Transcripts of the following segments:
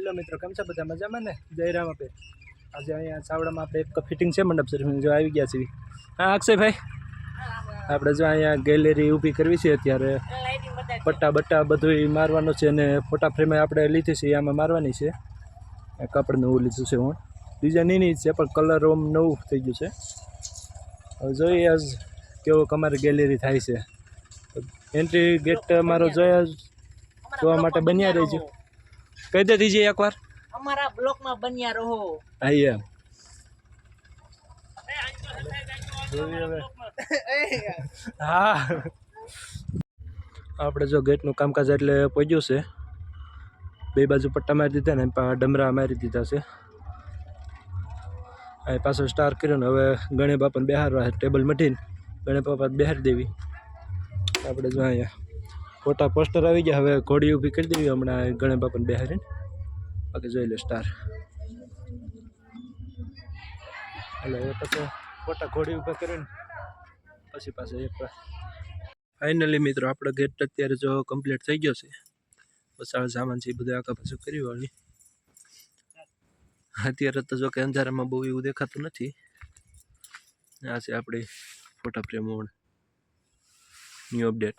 Hello મિત્રો, કેમ છે? બધા મજામાં ને? જયરામ આપે. આજે અહીંયા ચાવડામાં આપણે એક ફિટિંગ છે મંડપ સર્વિસ જો આવી ગયા છીએ. હા, અક્ષયભાઈ? આપણે જો અહીંયા ગેલેરી ઊભી કરવી છે અત્યારે. પટ્ટા બટ્ટા બધું મારવાનું છે અને ફોટા ફ્રેમે આપણે લીધી છે આમાં મારવાની છે. કાપડનું લીધું છે હું. ડિઝાઇન એની છે, પણ કલર ઓમ નવું થઈ ગયું છે. હવે જોઈએ આજ કેવો અમારી ગેલેરી થાય છે. એન્ટ્રી ગેટ અમારો જોયા જોવા માટે બન્યા રહેજો. કહી દે દીજે એકવાર. અમારા બ્લોકમાં બન્યા રહો. હા એમ. હા. આપણે જો ગેટનું કામકાજ એટલે પહોંચ્યું છે. બે બાજુ પટ્ટા મારી દીધા ને ડમરા મારી દીધા છે. અહીં પાછો સ્ટાર કર્યો ને હવે ગણે બાપાને બેહારવા ટેબલ મટીને ગણે બાપા બેહારી દેવી. આપણે જો અહીંયા ફોટા પોસ્ટર આવી ગયા. હવે ઘોડી ઊભી કરી દેવી. હમણાં ગણે બાપાને બેહારીને. બાકી જોઈ લે સ્ટાર એટલે એ પછી ફોટા ઘોડી ઊભા કરીને પછી પાછા એક ફાઇનલી મિત્રો, આપણો ગેટ અત્યારે જો કમ્પ્લીટ થઈ ગયો છે. વસાળ સામાન છે એ બધું આખા પાછું કરી વાળી અત્યારે તો જો કે અંધારામાં બહુ એવું દેખાતું નથી. આ છે આપણી ફોટા ફ્રેમ ન્યૂ અપડેટ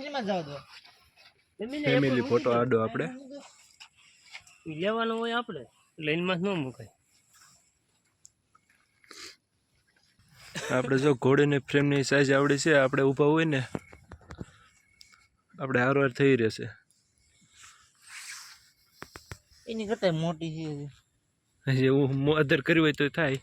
દો ફેમિલી ફોટો આડો આપણે. લેવાનો હોય આપણે. લાઈનમાં જ ન મુકાય. આપણે જો ઘોડીની ફ્રેમની સાઈઝ આવડી છે આપણે ઊભા હોય ને આપણે હારવાર થઈ રહેશે. એની કરતા મોટી છે હજી. હું અધર કર્યું હોય તો થાય.